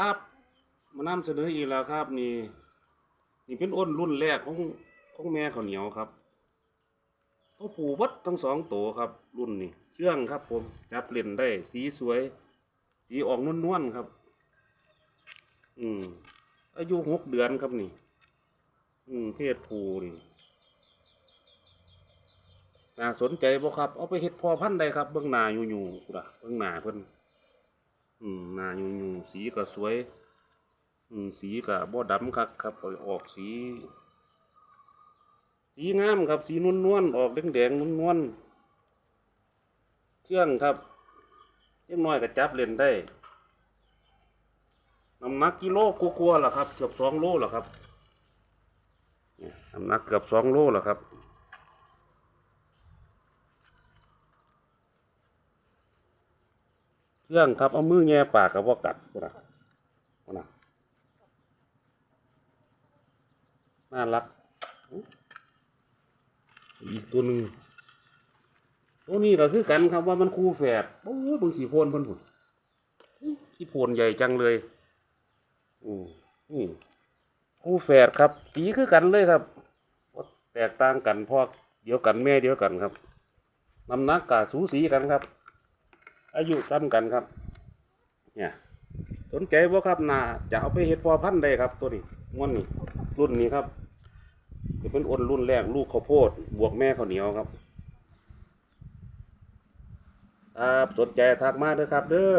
ครับ มานำเสนออีกแล้วครับนี่นี่เป็นอ้นรุ่นแรกของของแม่ข้าวเหนียวครับตัวผูวัดทั้งสองตัวครับ รุ่นนี้เชื่องครับ ผมจับเล่นได้สีสวย สีออกนวลๆครับ อืมอายุหกเดือนครับนี่ อืมเพศผู้นี่น่าสนใจบ่ครับ เอาไปเฮ็ดพอพันธุ์ได้ครับ เบื้องหน้าอยู่อยู่ๆพุ่นล่ะเบื้องหน้าเพิ่น อืมหน้าอยู่อยู่ๆสีก็สวย อืมสีก็บ่ดำคักครับอออกสี สีงามครับ สีนวลนวลๆออกแดงแดงนวลนวลๆเชื่องครับเล็กน้อยก็จับเล่นได้น้ำหนักกิโลกลัวๆล่ะครับ เกือบสองโลล่ะครับน้ำหนักเกือบสองโลล่ะครับ เครื่องครับ เอามือแง่ปากกับว่ากัดนะพุ่นนะน่ารัก อีกตัวหนึ่งตัวนี้ก็คือกันครับว่ามันคู่แฝดโอ้ยบางสีโพนเพิ่นผุนขี้โพนใหญ่จังเลยอืมนี่คู่แฝดครับ สีคือกันเลยครับบ่แตกต่างกันพ่อเดียวกันแม่เดียวกันครับน้ำหนักกะสูสีกันครับ อายุซ้ำกันครับ เนี่ย สนใจบ่ครับนาจะเอาไปเห็ดพอพันธุ์ได้ครับ ตัวนี้ม้วนนี่รุ่นนี้ครับจะเป็นอ้นรุ่นแรกลูกข้าวโพด บวกแม่ข้าวเหนียวครับครับสนใจทักมาเด้อครับ เด้อ